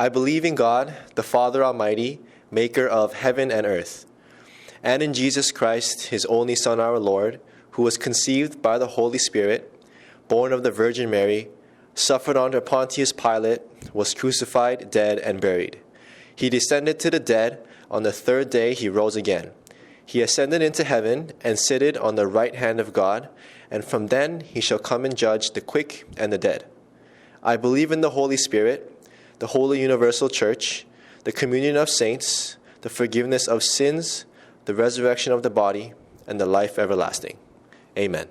I believe in God, the Father Almighty, maker of heaven and earth, and in Jesus Christ, his only Son, our Lord, who was conceived by the Holy Spirit, born of the Virgin Mary, suffered under Pontius Pilate, was crucified, dead, and buried. He descended to the dead. On the third day, he rose again. He ascended into heaven and sitteth on the right hand of God, and from then he shall come and judge the quick and the dead. I believe in the Holy Spirit, the holy universal church, the communion of saints, the forgiveness of sins, the resurrection of the body, and the life everlasting. Amen.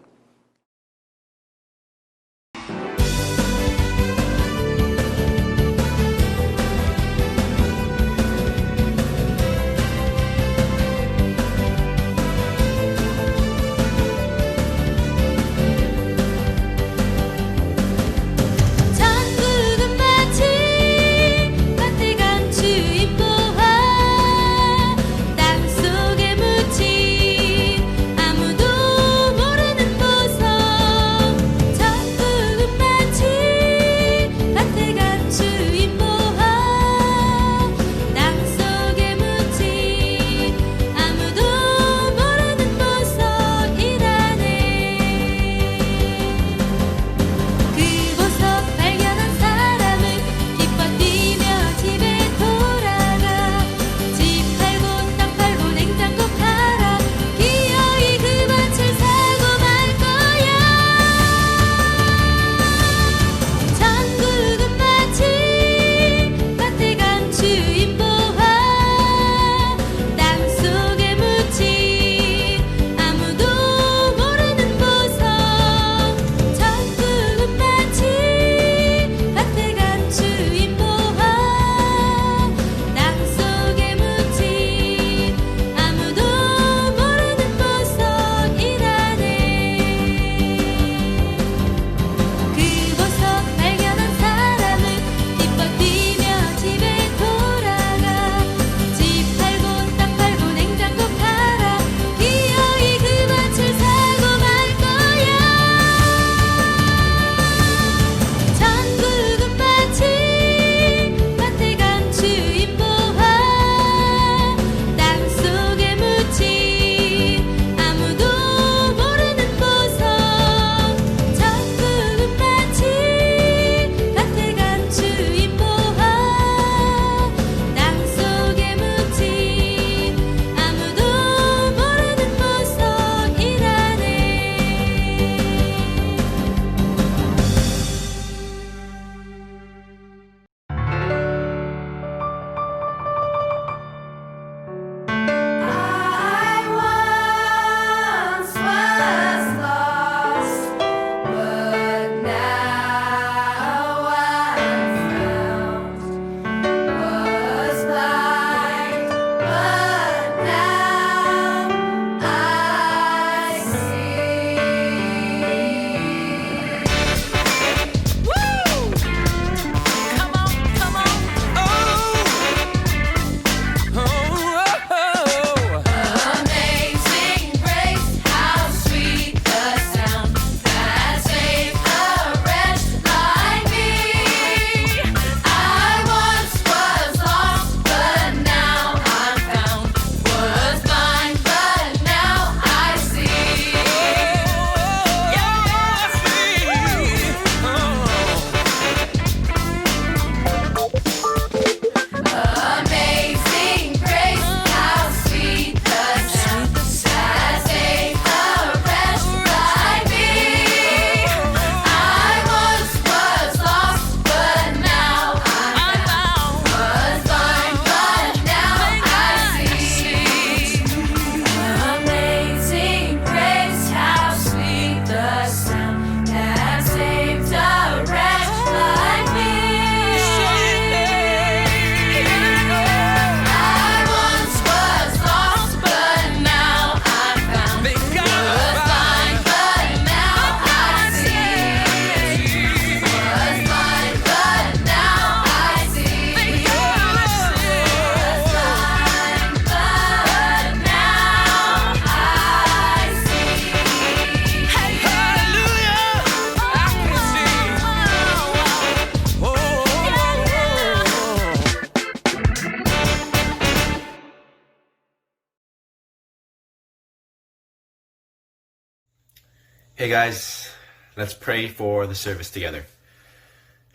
Hey guys, let's pray for the service together.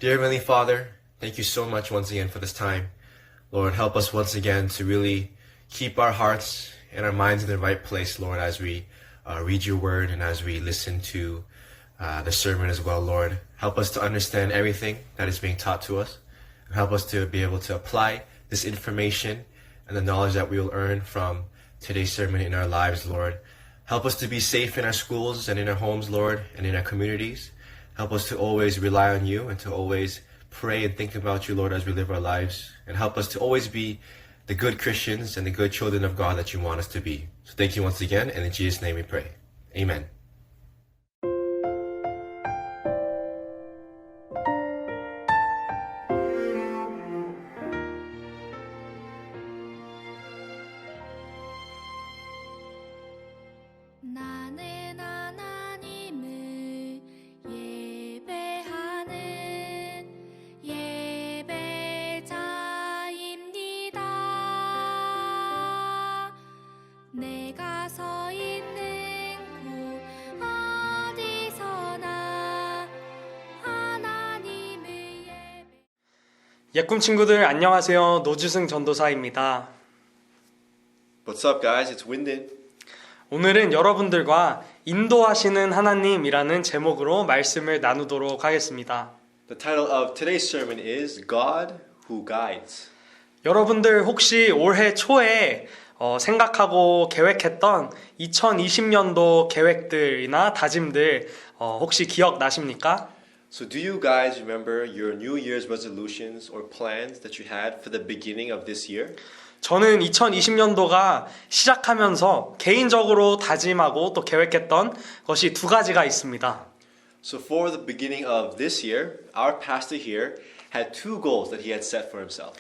Dear Heavenly Father, thank you so much once again for this time. Lord, help us once again to really keep our hearts and our minds in the right place, Lord, as we uh, read your word and as we listen to uh, the sermon as well, Lord. Help us to understand everything that is being taught to us. And help us to be able to apply this information and the knowledge that we will earn from today's sermon in our lives, Lord. Help us to be safe in our schools and in our homes, Lord, and in our communities. Help us to always rely on you and to always pray and think about you, Lord, as we live our lives. And help us to always be the good Christians and the good children of God that you want us to be. So thank you once again, and in Jesus' name we pray. Amen. 예꿈 친구들 안녕하세요. 노주승 전도사입니다. What's up, guys? It's Wyndon. 오늘은 여러분들과 인도하시는 하나님이라는 제목으로 말씀을 나누도록 하겠습니다. The title of today's sermon is God Who Guides. 여러분들 혹시 올해 초에 어, 생각하고 계획했던 2020년도 계획들이나 다짐들 어, 혹시 기억나십니까? So, do you guys remember your New Year's resolutions or plans that you had for the beginning of this year? 저는 2020년도가 시작하면서 개인적으로 다짐하고 또 계획했던 것이 두 가지가 있습니다. So, for the beginning of this year, our pastor here had two goals that he had set for himself.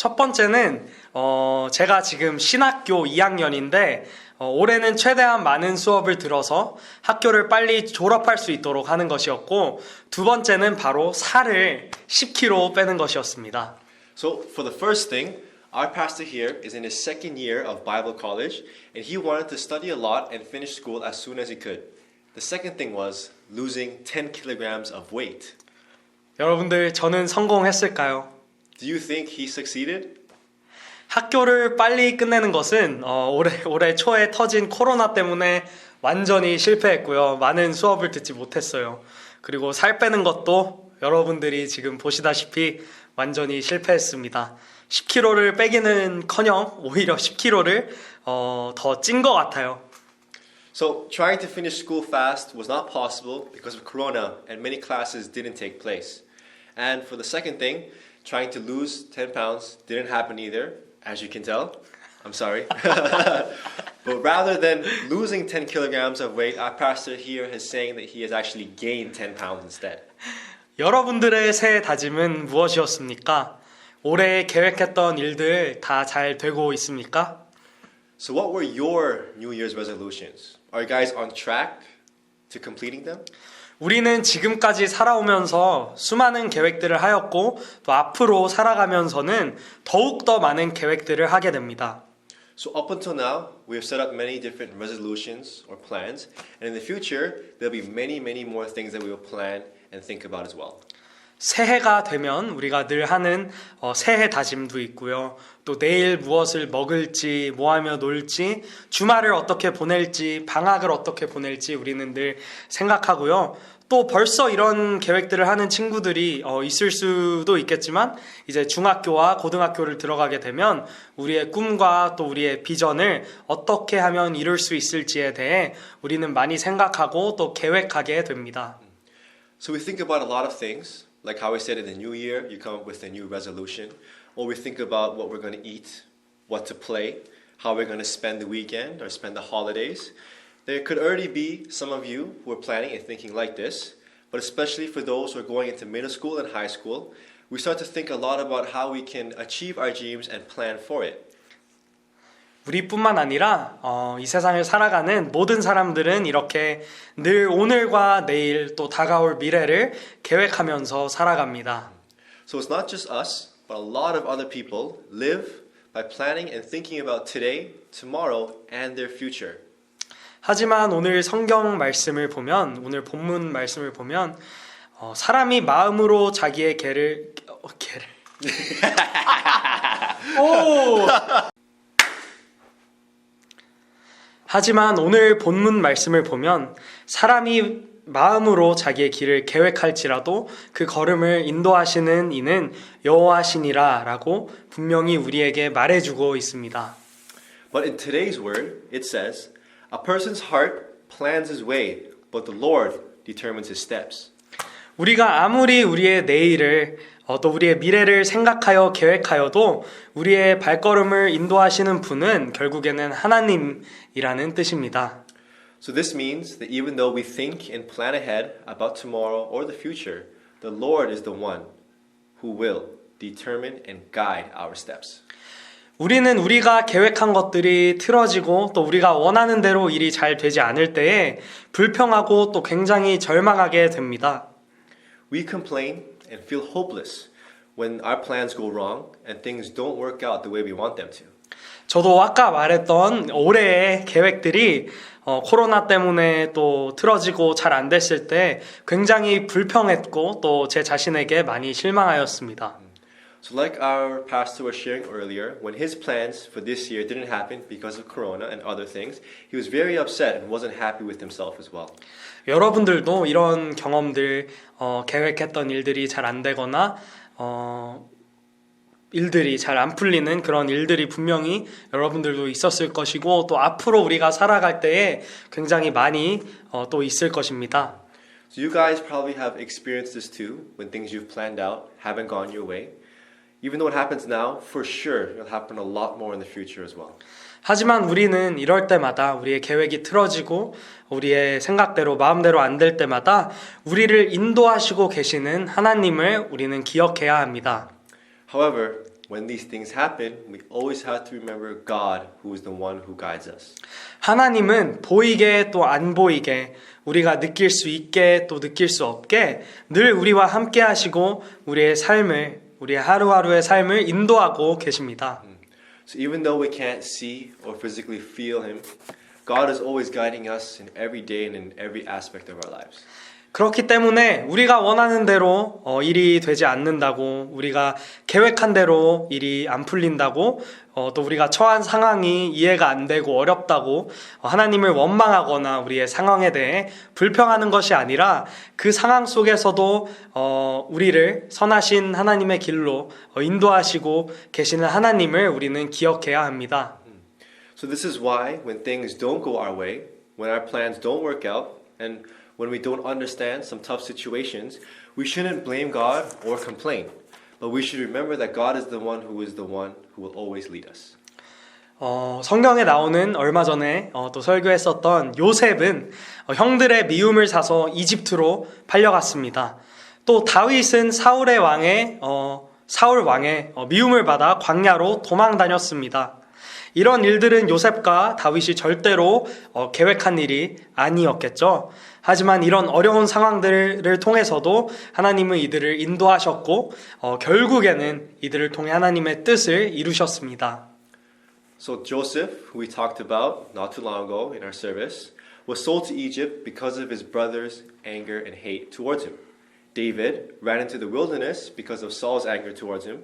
첫 번째는 어, 제가 지금 신학교 2학년인데 어, 올해는 최대한 많은 수업을 들어서 학교를 빨리 졸업할 수 있도록 하는 것이었고 두 번째는 바로 살을 10kg 빼는 것이었습니다. So, for the first thing, our pastor here is in his second year of Bible college, and he wanted to study a lot and finish school as soon as he could. The second thing was losing 10 kilograms of weight. 여러분들 저는 성공했을까요? Do you think he succeeded? 학교를 빨리 끝내는 것은 어, 올해 올해 초에 터진 코로나 때문에 완전히 실패했고요. 많은 수업을 듣지 못했어요. 그리고 살 빼는 것도 여러분들이 지금 보시다시피 완전히 실패했습니다. 10kg를 빼기는 커녕 오히려 10kg를 어, 더찐 것 같아요. So, trying to finish school fast was not possible because of Corona, and many classes didn't take place. And for the second thing, trying to lose 10 pounds didn't happen either, as you can tell. I'm sorry. but rather than losing 10 kilograms of weight, our pastor here is saying that he has actually gained 10 pounds instead. 여러분들의 새해 다짐은 무엇이었습니까? 올해 계획했던 일들 다 잘 되고 있습니까? So, what were your New Year's resolutions? Are you guys on track to completing them? 우리는 지금까지 살아오면서 수많은 계획들을 하였고 또 앞으로 살아가면서는 더욱 더 많은 계획들을 하게 됩니다. So up until now, we have set up many different resolutions or plans, and in the future, there'll be many, many more things that we will plan and think about as well. 새해가 되면 우리가 늘 하는 어, 새해 다짐도 있고요. 또 내일 무엇을 먹을지, 뭐 하며 놀지, 주말을 어떻게 보낼지, 방학을 어떻게 보낼지 우리는 늘 생각하고요. 또 벌써 이런 계획들을 하는 친구들이 어, 있을 수도 있겠지만 이제 중학교와 고등학교를 들어가게 되면 우리의 꿈과 또 우리의 비전을 어떻게 하면 이룰 수 있을지에 대해 우리는 많이 생각하고 또 계획하게 됩니다. So we think about a lot of things, like how we said in the new year, you come up with a new resolution, or we think about what we're going to eat, what to play, how we're going to spend the weekend or spend the holidays. There could already be some of you who are planning and thinking like this, but especially for those who are going into middle school and high school, we start to think a lot about how we can achieve our dreams and plan for it. 우리뿐만 아니라 어, 이 세상을 살아가는 모든 사람들은 이렇게 늘 오늘과 내일 또 다가올 미래를 계획하면서 살아갑니다. So it's not just us, but a lot of other people live by planning and thinking about today, tomorrow, and their future. 하지만 오늘 성경 말씀을 보면 오늘 본문 말씀을 보면 어, 사람이 마음으로 자기의 개를 어, 개를 오 하지만 오늘 본문 말씀을 보면 사람이 마음으로 자기의 길을 계획할지라도 그 걸음을 인도하시는 이는 여호와시니라라고 분명히 우리에게 말해주고 있습니다. But in today's word, it says, A person's heart plans his way, but the Lord determines his steps. 우리가 아무리 우리의 내일을 어, 또 우리의 미래를 생각하여 계획하여도 우리의 발걸음을 인도하시는 분은 결국에는 하나님이라는 뜻입니다. So this means that even though we think and plan ahead about tomorrow or the future, the Lord is the one who will determine and guide our steps. 우리는 우리가 계획한 것들이 틀어지고 또 우리가 원하는 대로 일이 잘 되지 않을 때에 불평하고 또 굉장히 절망하게 됩니다. We complain and feel hopeless when our plans go wrong and things don't work out the way we want them to. 저도 아까 말했던 올해의 계획들이 어, 코로나 때문에 또 틀어지고 잘 안 됐을 때 굉장히 불평했고 또 제 자신에게 많이 실망하였습니다. So, like our pastor was sharing earlier, when his plans for this year didn't happen because of Corona and other things, he was very upset and wasn't happy with himself as well. 여러분들도 이런 경험들 어, 계획했던 일들이 잘 안 되거나 어, 일들이 잘 안 풀리는 그런 일들이 분명히 여러분들도 있었을 것이고 또 앞으로 우리가 살아갈 때에 굉장히 많이 어, 또 있을 것입니다. So, you guys probably have experienced this too when things you've planned out haven't gone your way. Even though it happens now, for sure it'll happen a lot more in the future as well. 하지만 우리는 이럴 때마다 우리의 계획이 틀어지고 우리의 생각대로 마음대로 안 될 때마다 우리를 인도하시고 계시는 하나님을 우리는 기억해야 합니다. However, when these things happen, we always have to remember God, who is the one who guides us. 하나님은 보이게 또 안 보이게 우리가 느낄 수 있게 또 느낄 수 없게 늘 우리와 함께 하시고 우리의 삶을 우리의 하루하루의 삶을 인도하고 계십니다. So even though we can't see or physically feel Him, God is always guiding us in every day and in every aspect of our lives. 그렇기 때문에 우리가 원하는 대로 어, 일이 되지 않는다고 우리가 계획한 대로 일이 안 풀린다고 어, 또 우리가 처한 상황이 이해가 안 되고 어렵다고 어, 하나님을 원망하거나 우리의 상황에 대해 불평하는 것이 아니라 그 상황 속에서도 어, 우리를 선하신 하나님의 길로 어, 인도하시고 계시는 하나님을 우리는 기억해야 합니다. So this is why when things don't go our way, when our plans don't work out, and when we don't understand some tough situations, we shouldn't blame God or complain. But we should remember that God is the one who is the one who will always lead us. 어, 성경에 나오는 얼마 전에 어, 또 설교했었던 요셉은 어, 형들의 미움을 사서 이집트로 팔려갔습니다. 또 다윗은 사울의 왕의 어, 사울 왕의 어, 미움을 받아 광야로 도망 다녔습니다. 이런 일들은 요셉과 다윗이 절대로 어, 계획한 일이 아니었겠죠. 하지만 이런 어려운 상황들을 통해서도 하나님은 이들을 인도하셨고 어, 결국에는 이들을 통해 하나님의 뜻을 이루셨습니다. So Joseph, who we talked about not too long ago in our service, was sold to Egypt because of his brothers' anger and hate towards him. David ran into the wilderness because of Saul's anger towards him.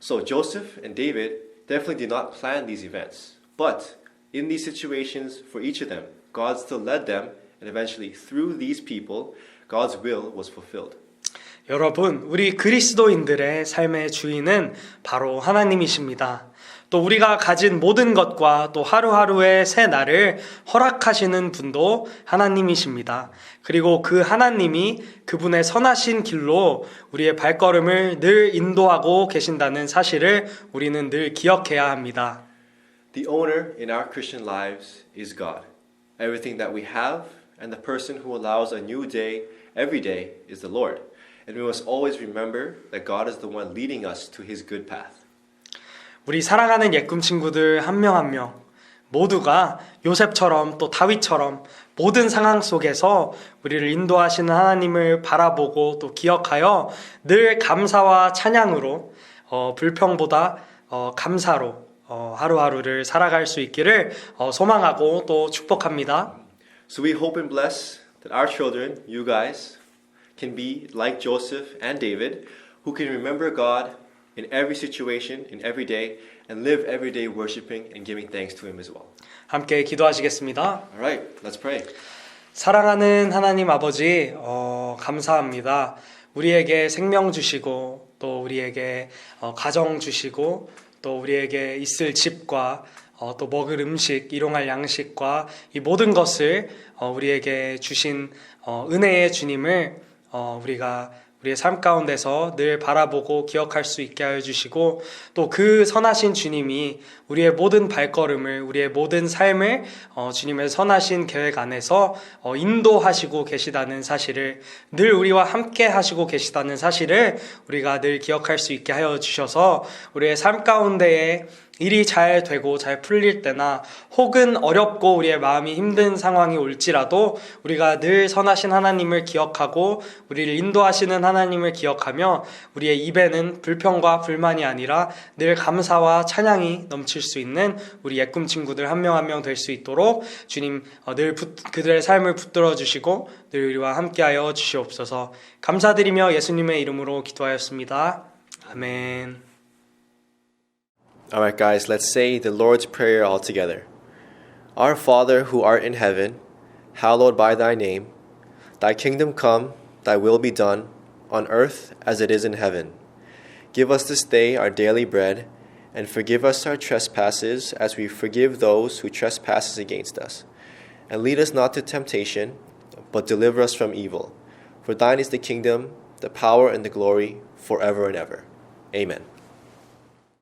So Joseph and David definitely did not plan these events. But in these situations, for each of them, God still led them, and eventually, through these people, God's will was fulfilled. 여러분, 우리 그리스도인들의 삶의 주인은 바로 하나님이십니다. 또 우리가 가진 모든 것과 또 하루하루의 새 날을 허락하시는 분도 하나님이십니다. 그리고 그 하나님이 그분의 선하신 길로 우리의 발걸음을 늘 인도하고 계신다는 사실을 우리는 늘 기억해야 합니다. The owner in our Christian lives is God. Everything that we have and the person who allows a new day every day is the Lord. And we must always remember that God is the one leading us to his good path. 우리 사랑하는 예꿈 친구들 한 명 한 명 모두가 요셉처럼 또 다윗처럼 모든 상황 속에서 우리를 인도하시는 하나님을 바라보고 또 기억하여 늘 감사와 찬양으로 어, 불평보다 어, 감사로 어, 하루하루를 살아갈 수 있기를 어, 소망하고 또 축복합니다. So we hope and bless that our children, you guys, can be like Joseph and David, who can remember God in every situation, in every day, and live every day worshiping and giving thanks to Him as well. 함께 기도하시겠습니다. All right, let's pray. 사랑하는 하나님 아버지, 어, 감사합니다. 우리에게 생명 주시고, 또 우리에게 어, 가정 주시고, 또 우리에게 있을 집과 어, 또 먹을 음식, 일용할 양식과 이 모든 것을 어, 우리에게 주신 어, 은혜의 주님을 어, 우리가 우리의 삶 가운데서 늘 바라보고 기억할 수 있게 하여 주시고 또 그 선하신 주님이 우리의 모든 발걸음을 우리의 모든 삶을 어, 주님의 선하신 계획 안에서 어, 인도하시고 계시다는 사실을 늘 우리와 함께 하시고 계시다는 사실을 우리가 늘 기억할 수 있게 하여 주셔서 우리의 삶 가운데에 일이 잘 되고 잘 풀릴 때나 혹은 어렵고 우리의 마음이 힘든 상황이 올지라도 우리가 늘 선하신 하나님을 기억하고 우리를 인도하시는 하나님을 기억하며 우리의 입에는 불평과 불만이 아니라 늘 감사와 찬양이 넘칠 수 있는 우리 예꿈 친구들 한 명 한 명 될 수 있도록 주님 어, 늘 붙- 그들의 삶을 붙들어 주시고 늘 우리와 함께하여 주시옵소서 감사드리며 예수님의 이름으로 기도하였습니다. 아멘. All right, guys, let's say the Lord's Prayer all together. Our Father who art in heaven, hallowed by thy name. Thy kingdom come, thy will be done, on earth as it is in heaven. Give us this day our daily bread, and forgive us our trespasses as we forgive those who trespass against us. And lead us not to temptation, but deliver us from evil. For thine is the kingdom, the power, and the glory, forever and ever. Amen.